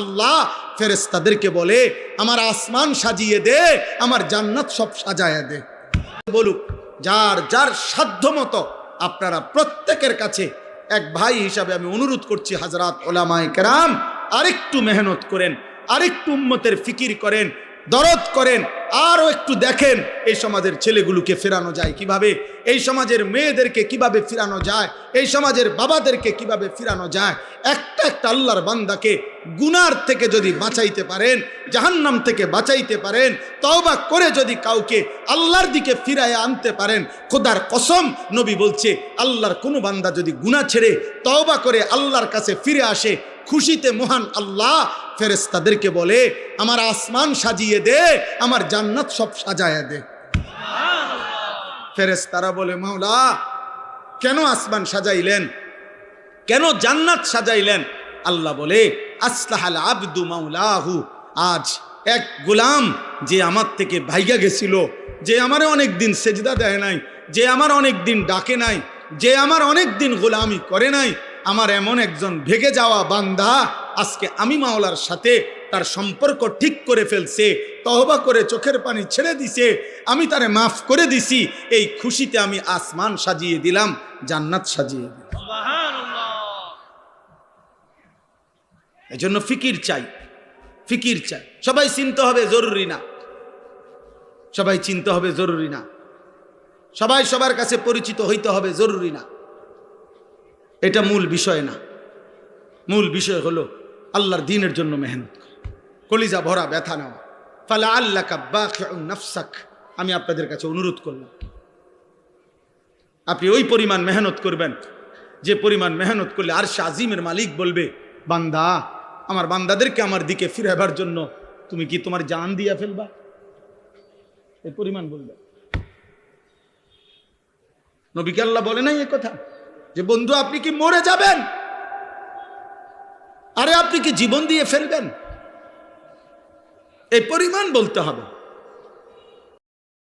আল্লাহ ফেরেস্তাদেরকে বলে, আমার আসমান সাজিয়ে দে, আমার জান্নাত সব সাজায় দে। বলুক, যার যার সাধ্য মতো আপনারা প্রত্যেকের কাছে এক ভাই হিসাবে আমি অনুরোধ করছি, হাজরাত ওলামায় কেরাম, আরেকটু মেহনত করেন, আরেকটু উম্মতের ফিকির করেন দরদ করেন, আরও একটু দেখেন এই সমাজের ছেলেগুলোকে ফেরানো যায় কীভাবে, এই সমাজের মেয়েদেরকে কীভাবে ফিরানো যায়, এই সমাজের বাবাদেরকে কীভাবে ফিরানো যায়। একটা একটা আল্লাহর বান্দাকে গুনার থেকে যদি বাঁচাইতে পারেন, জাহান্নাম থেকে বাঁচাইতে পারেন, তওবা করে যদি কাউকে আল্লাহর দিকে ফিরায় আনতে পারেন, খোদার কসম নবী বলছে, আল্লাহর কোনো বান্দা যদি গুনাহ ছেড়ে তওবা করে আল্লাহর কাছে ফিরে আসে খুশিতে মহান আল্লাহ ফেরেস্তাদেরকে বলে, আমার আসমান সাজিয়ে দে, আমার জান্নাত সব সাজায় দে। ফেরেস্তারা বলে, মাওলা, কেন আসমান সাজাইলেন? কেন জান্নাত সাজাইলেন? আল্লাহ বলে, আসলাহাল আব্দু মাওলাহু, আজ এক গোলাম যে আমার থেকে ভাইগা গেছিল, যে আমারে অনেক দিন সেজদা দেয় নাই, যে আমার অনেক দিন ডাকে নাই, যে আমার অনেক দিন গোলামি করে নাই আমার এমন একজন ভেগে যাওয়া বান্দা আজকে আমি মাওলার সাথে তার সম্পর্ক ঠিক করে ফেলছে তহবা করে চোখের পানি ছেড়ে দিছে আমি তারে মাফ করে দিছি এই খুশিতে আমি আসমান সাজিয়ে দিলাম জান্নাত সাজিয়ে দিলাম। এজন্য ফিকির চাই ফিকির চাই। সবাই চিনতে হবে জরুরি না। সবাই চিনতে হবে জরুরি না। সবাই সবার কাছে পরিচিত হইতে হবে জরুরি না। এটা মূল বিষয় না। মূল বিষয় হলো আল্লাহর দিনের জন্য মেহনত কলিজা ভরা, ব্যথা নেওয়া। ফালা আল্লাহ নফসাক। আমি আপনাদের কাছে অনুরোধ করলাম। আপনি ওই পরিমাণ মেহনত করবেন, যে পরিমাণ মেহনত করলে আর আজিমের মালিক বলবে, বান্দা, আমার বান্দাদেরকে আমার দিকে ফিরাবার জন্য তুমি কি তোমার জান দিয়া ফেলবা? এই পরিমাণ বলবে। নবীকে আল্লাহ বলে নাই এ কথা? যে বন্ধু, আপনি কি মরে যাবেন? আরে, আপনি কি জীবন দিয়ে ফেলবেন? এই পরিমাণ বলতে হবে।